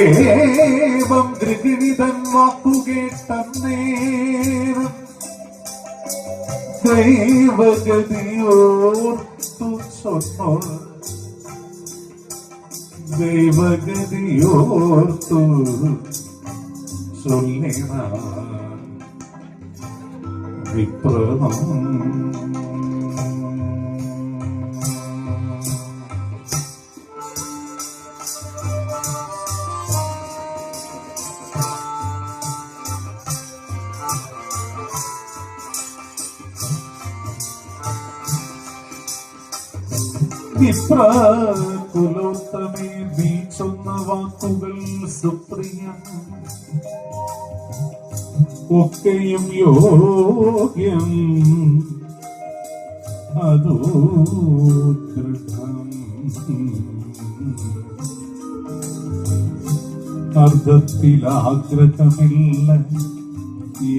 ഏവം ഗൃഹിണിതൻ വാക്കുകേട്ടന്നേരം ദൈവഗതിയോർത്തു ചൊന്നു ദൈവഗതിയോർത്തു ചൊല്ലിന വിപ്രമം വിപ്രകുലോത്തമേ ബീച്ചൊന്ന വാക്കുകൾ സുപ്രിയം. ഒക്കെയും യോഗ്യം. അതോ ദൃഢം അർദ്ധത്തിൽ ആഗ്രഹമില്ല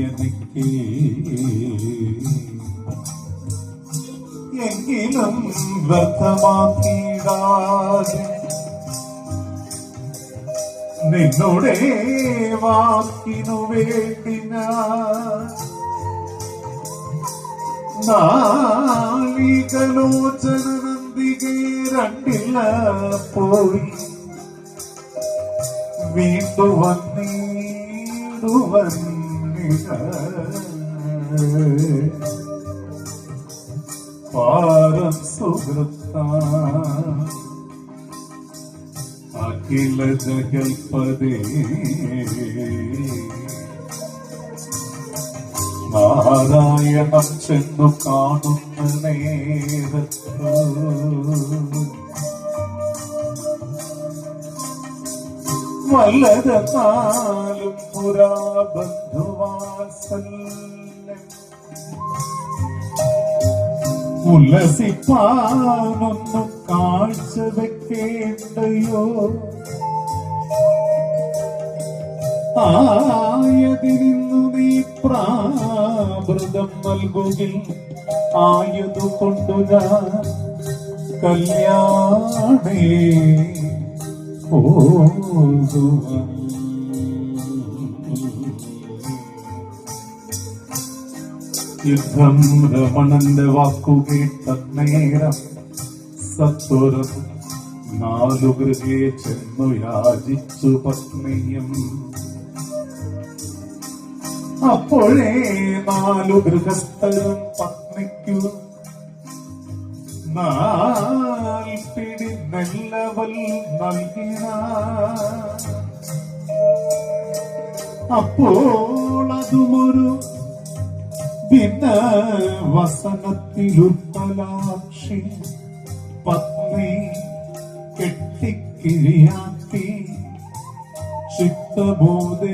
എനിക്ക് എങ്കിലും വ്യർത്ഥമാക്കിയിടാതെ നിന്നുടെ വാക്കിനു വേണ്ടി ഞാൻ നാളികലോചന നന്ദികെ രണ്ടില്ല പോയി വീണ്ടു വന്നിടുവന്നിട പാരം സുഹൃത്ത. അഖില ജഗൽപദേ നാരായണം ചെന്നു കാണുന്ന നേരത്ത്. വല്ലതെന്നാലും പുരാ ഉല്ലസിപ്പാനൊന്നു കാഴ്ച വെക്കേണ്ടയോ? ആയതിരിന്നു നീ പ്രാമൃതം നൽകുകിൽ ആയതു കൊണ്ടുക കല്യാണേ പോകുവൻ യുദ്ധം രമണന്റെ വാക്കുകേട്ട നേരം സത്വരം നാലു ഗൃഹേ ചെന്നു യാചിച്ചു പത്നിയും. അപ്പോഴേ നാലു ഗൃഹസ്ഥരും പത്നിക്കു നാൽപ്പിടി നെല്ലവൽ നൽകിന. അപ്പോൾ അതുമൊരു ഭിന്ന വസനത്തിലുത്തലാക്ഷി പത്നി കെട്ടിക്കിഴിയാക്കി ചിത്തബോധേന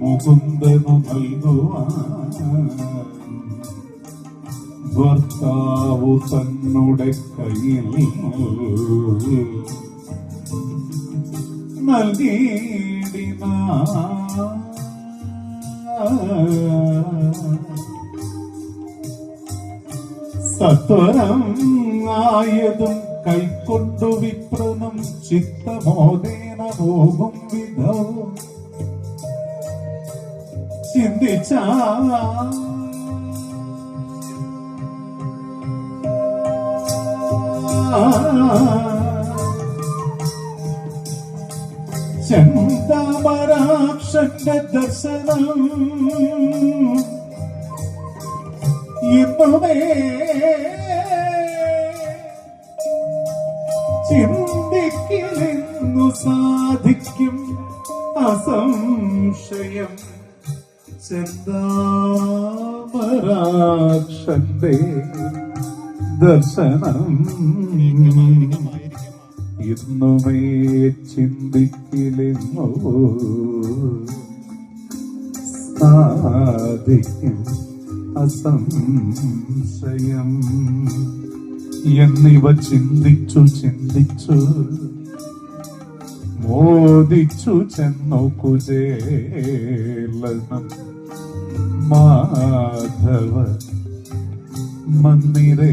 മുകുന്ദനു നൽകുവാൻ ഭർത്താവു തന്നുടെ കയ്യിൽ നൽകിയിടിന. സത്വരം ആയതും കൈക്കൊണ്ടു വിപ്രണം ചിത്തമോദേന പോകും വിധവും ചിന്തിച്ച ചന്ദമരാക്ഷന്റെ ദർശനം. ഇന്നുമേ ചിന്തിക്കലെന്നു സാധിക്കും അസംശയം. ചന്താമരാക്ഷന്റെ ദർശനം. ഇന്നുമേ ചിന്തിക്കില്ലെന്നോ സാധിക്കും അസംശയം. എന്നിവ ചിന്തിച്ചു ചിന്തിച്ചു മോദിച്ചു ചെന്നു കുചേലനം. മാധവ മന്ദിരേ.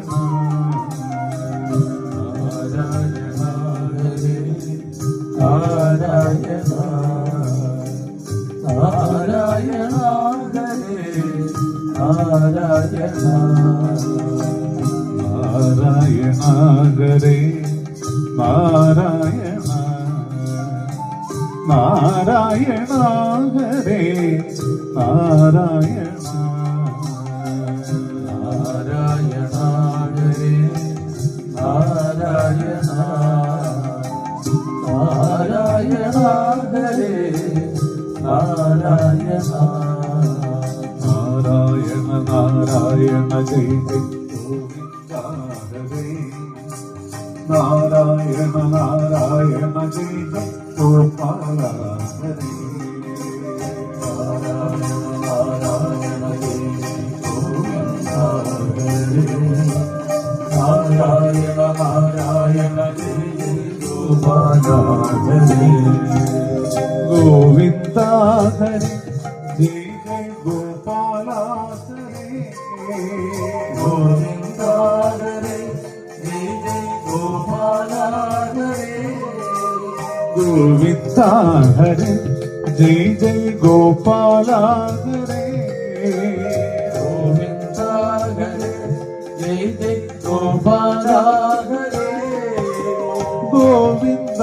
നാരായണ നാരായണ ഹരേ നാരായണ നാരായണ ഹരേ നാരായണ നാരായണ ഹരേ നാരായണ നാരായണ നാരായണ ജയ ഹരേ നാരായണ നാരായണ ജയ ഗോപാല ഹരേ നാരായണ നാരായണ നാരായണ ഗോവിന്ദ ഹരേ ജയ ജയ ഗോപാല ഹരേ ഗോവിന്ദ ഹരേ ജയ് ജയ് ഗോപാല ഹരേ ജയ് ജയ് ജയ ഗോപാലരേ ഗോവിന്ദ